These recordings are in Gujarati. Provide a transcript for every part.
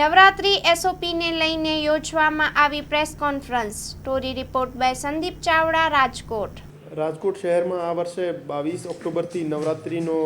નવરાત્રી એસઓપીને લઈને યોજવામાં આવી press conference. Story report by Sandeep Chavda, Rajkot. Rajkot શહેરમાં આ વર્ષે બાવીસ ઓક્ટોબરથી નવરાત્રિનો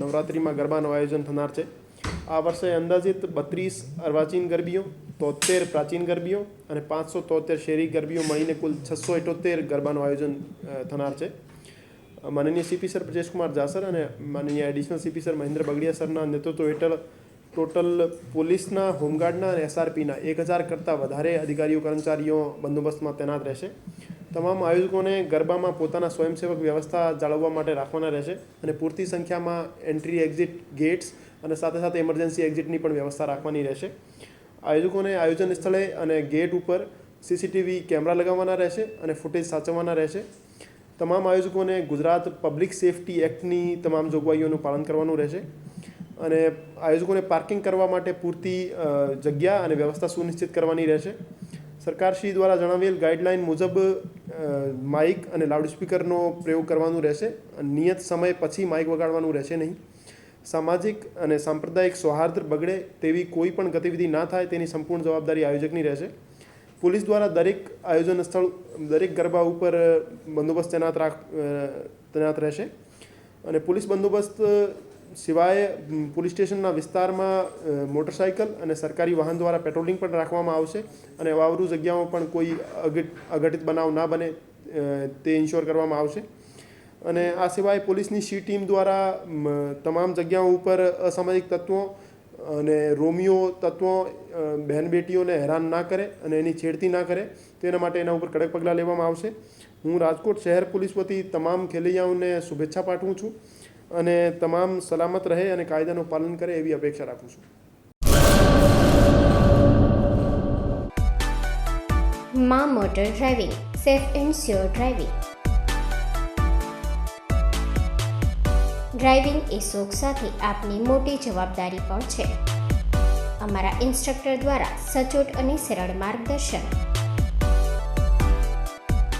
નવરાત્રિમાં ગરબાનું આયોજન થનાર છે. આ વર્ષે અંદાજિત બત્રીસ અર્વાચીન ગરબીઓ, તોતેર પ્રાચીન ગરબીઓ અને પાંચસો તોતેર શેરી ગરબીઓ મળીને કુલ છસો ઇઠોતેર ગરબાનું આયોજન થનાર છે. માનનીય સીપી સર બ્રજેશકુમાર જાસર અને માનનીય additional CP sir Mahendra Bagdiya સરના નેતૃત્વ હેઠળ ટોટલ પોલીસના, હોમગાર્ડના અને એસઆરપીના એક હજાર કરતાં વધારે અધિકારીઓ, કર્મચારીઓ બંદોબસ્તમાં તૈનાત રહેશે. તમામ આયોજકોને ગરબામાં પોતાના સ્વયંસેવક વ્યવસ્થા જાળવવા માટે રાખવાના રહેશે અને પૂરતી સંખ્યામાં એન્ટ્રી એક્ઝિટ ગેટ્સ અને સાથે સાથે એમરજન્સી એક્ઝિટની પણ વ્યવસ્થા રાખવાની રહેશે. આયોજકોને આયોજન સ્થળે અને ગેટ ઉપર સીસીટીવી કેમેરા લગાવવાના રહેશે અને ફૂટેજ સાચવવાના રહેશે. તમામ આયોજકોને ગુજરાત પબ્લિક સેફટી એક્ટની તમામ જોગવાઈઓનું પાલન કરવાનું રહેશે. અને આયોજકોને પાર્કિંગ કરવા માટે પૂરતી જગ્યા અને વ્યવસ્થા સુનિશ્ચિત કરવાની રહેશે. સરકારશ્રી દ્વારા જણાવેલ ગાઈડલાઇન મુજબ માઇક અને લાઉડસ્પીકરનો પ્રયોગ કરવાનું રહેશે. નિયત સમય પછી માઇક વગાડવાનું રહેશે નહીં. સામાજિક અને સાંપ્રદાયિક સૌહાર્દ બગડે તેવી કોઈ પણ ગતિવિધિ ના થાય તેની સંપૂર્ણ જવાબદારી આયોજકની રહેશે. પોલીસ દ્વારા દરેક આયોજન સ્થળ, દરેક ગરબા ઉપર બંદોબસ્ત તૈનાત રાખ તૈનાત રહેશે. અને પોલીસ બંદોબસ્ત સિવાય પોલીસ સ્ટેશનના વિસ્તારમાં મોટરસાઇકલ અને સરકારી વાહન દ્વારા પેટ્રોલિંગ પણ રાખવામાં આવશે અને વાવરૂ જગ્યાઓ પણ કોઈ અઘટ, અઘટિત બનાવ ના બને તે ઇન્શ્યોર કરવામાં આવશે. અને આ સિવાય પોલીસની સી ટીમ દ્વારા તમામ જગ્યાઓ ઉપર અસામાજિક તત્વો અને રોમિયો તત્વો બહેન બેટીઓને હેરાન ના કરે અને એની છેડતી ના કરે, તેના માટે એના ઉપર કડક પગલાં લેવામાં આવશે. હું રાજકોટ શહેર પોલીસ વતી તમામ ખેલૈયાઓને શુભેચ્છા પાઠવું છું. અને તમામ સલામત રહે અને કાયદાનું પાલન કરે એવી અપેક્ષા રાખું છું. મા motor driving, safe and sure driving. Driving એ શોખ સાથે આપની મોટી જવાબદારી પણ છે. અમારા ઇન્સ્ટ્રક્ટર દ્વારા સચોટ અને સરળ માર્ગદર્શન.